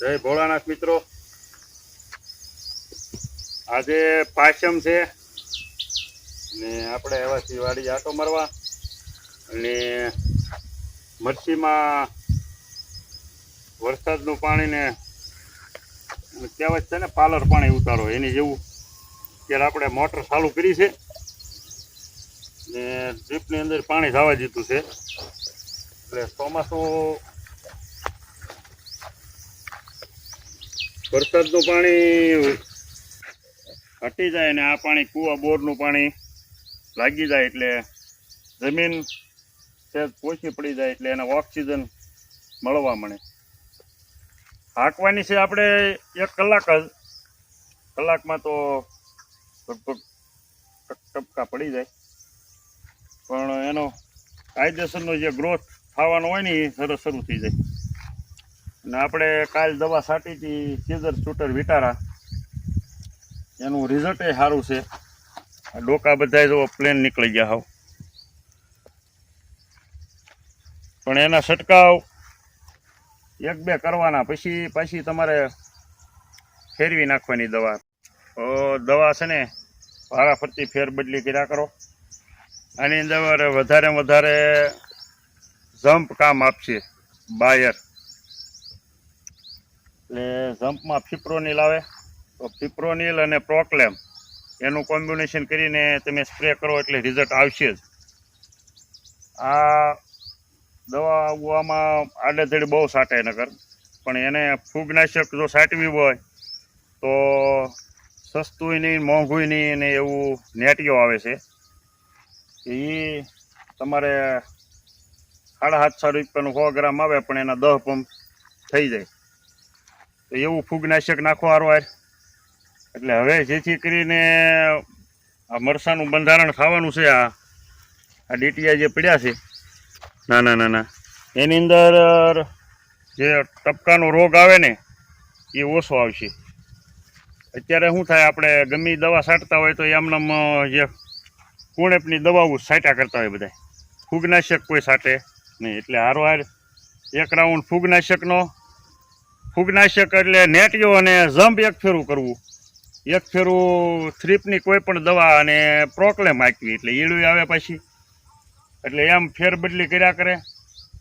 જય ભોળાનાથ મિત્રો. આજે પાયસમ છે. ને આપણે એવાથી વાડી આટો મારવા. અને મરચીમાં વરસાદનું પાણીને કહેવત છે ને પાલર પાણી ઉતારો એની જેવું. અત્યારે આપણે મોટર ચાલુ કરી છે. ને ડ્રીપની અંદર પાણી જવા દીધું છે. એટલે ચોમાસું વરસાદનું પાણી હટી જાય અને આ પાણી કૂવા બોરનું પાણી લાગી જાય એટલે જમીન સહેજ પોચી પડી જાય એટલે એને ઓક્સિજન મળવા મળે. હાંકવાની છે આપણે એક કલાક જ. કલાકમાં તો લગભગ ટપકા પડી જાય. પણ એનો કાયદેસરનો જે ગ્રોથ થવાનો હોય ને એ સરસ શરૂ થઈ જાય. અને આપણે કાલ દવા છાંટી હતી સીઝર શૂટર વિટારા. એનું રિઝલ્ટ એ સારું છે. ડોકા બધા જો પ્લેન નીકળી ગયા હાવ. પણ એના છંટકાવ એક બે કરવાના. પછી, પાછી તમારે ફેરવી નાખવાની દવા. દવા છે ને ભારા ફરતી ફેરબદલી કર્યા કરો. આની અંદર વધારે વધારે જમ્પ કામ આપશે, બાયર. એટલે જમ્પમાં ફિપ્રોનિલ આવે. તો ફિપ્રોનિલ અને પ્રોક્લેમ એનું કોમ્બિનેશન કરીને તમે સ્પ્રે કરો એટલે રિઝલ્ટ આવશે જ. આ દવા આમાં આડેધડી બહુ સાટે નગર પણ એને ફૂગનાશક જો સાટવી હોય, તો સસ્તું નહીં મોંઘું નહીં અને એવું નેટીઓ આવે છે. એ તમારે સાડા સાતસો રૂપિયાનું સો ગ્રામ આવે, પણ એના દહ પંપ થઈ જાય. તો એવું ફૂગનાશક નાખો આરવાર એટલે હવે જેથી કરીને આ મરસાનું બંધારણ થવાનું છે આ. આ ડીટીઆઈ જે પડ્યા છે. નાના નાના એની અંદર જે ટપકાનો રોગ આવે ને, એ ઓછો આવશે. અત્યારે શું થાય, આપણે ગમે દવા છાંટતા હોય તો એમનામ જે કુણેપની દવાઓ છાંટ્યા કરતા હોય બધા ફૂગનાશક કોઈ છાંટે નહીં. એટલે હારવાર એક રાઉન્ડ ફૂગનાશકનો ફૂગનાશક એટલે નેટિયો અને જમ્પ એક ફેરું કરવું. એક ફેરું થ્રીપની કોઈ પણ દવા અને પ્રોક્લેમ આપવી એટલે ઈડું આવે પછી. એટલે એમ ફેરબદલી કર્યા કરે.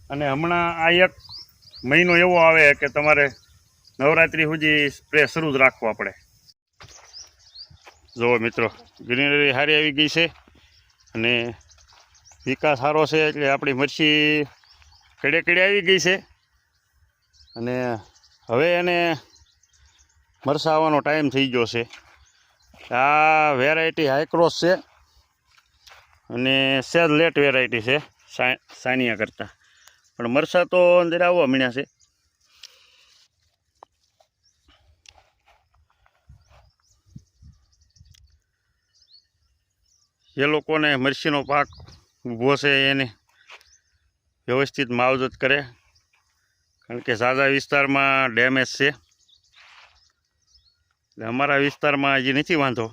અને હમણાં આ એક મહિનો એવો આવે કે તમારે નવરાત્રિ સુધી સ્પ્રે શરૂ જ રાખવા પડે. જુઓ મિત્રો, ગ્રીનરી સારી આવી ગઈ છે અને વિકાસ સારો છે એટલે આપણી મરચી કડે કડે આવી ગઈ છે. અને હવે એને મરસા આવવાનો ટાઈમ થઈ ગયો છે. આ વેરાયટી હાઈક્રોસ છે અને સેજ લેટ વેરાયટી છે સાનિયા કરતાં. પણ મરસા તો અંદર આવવા મીણ્યા છે. જે લોકોને મરસીનો પાક ઊભો છે, એને વ્યવસ્થિત માવજત કરે. કારણ કે સાદા વિસ્તારમાં ડેમેજ છે. એટલે અમારા વિસ્તારમાં હજી નથી વાંધો.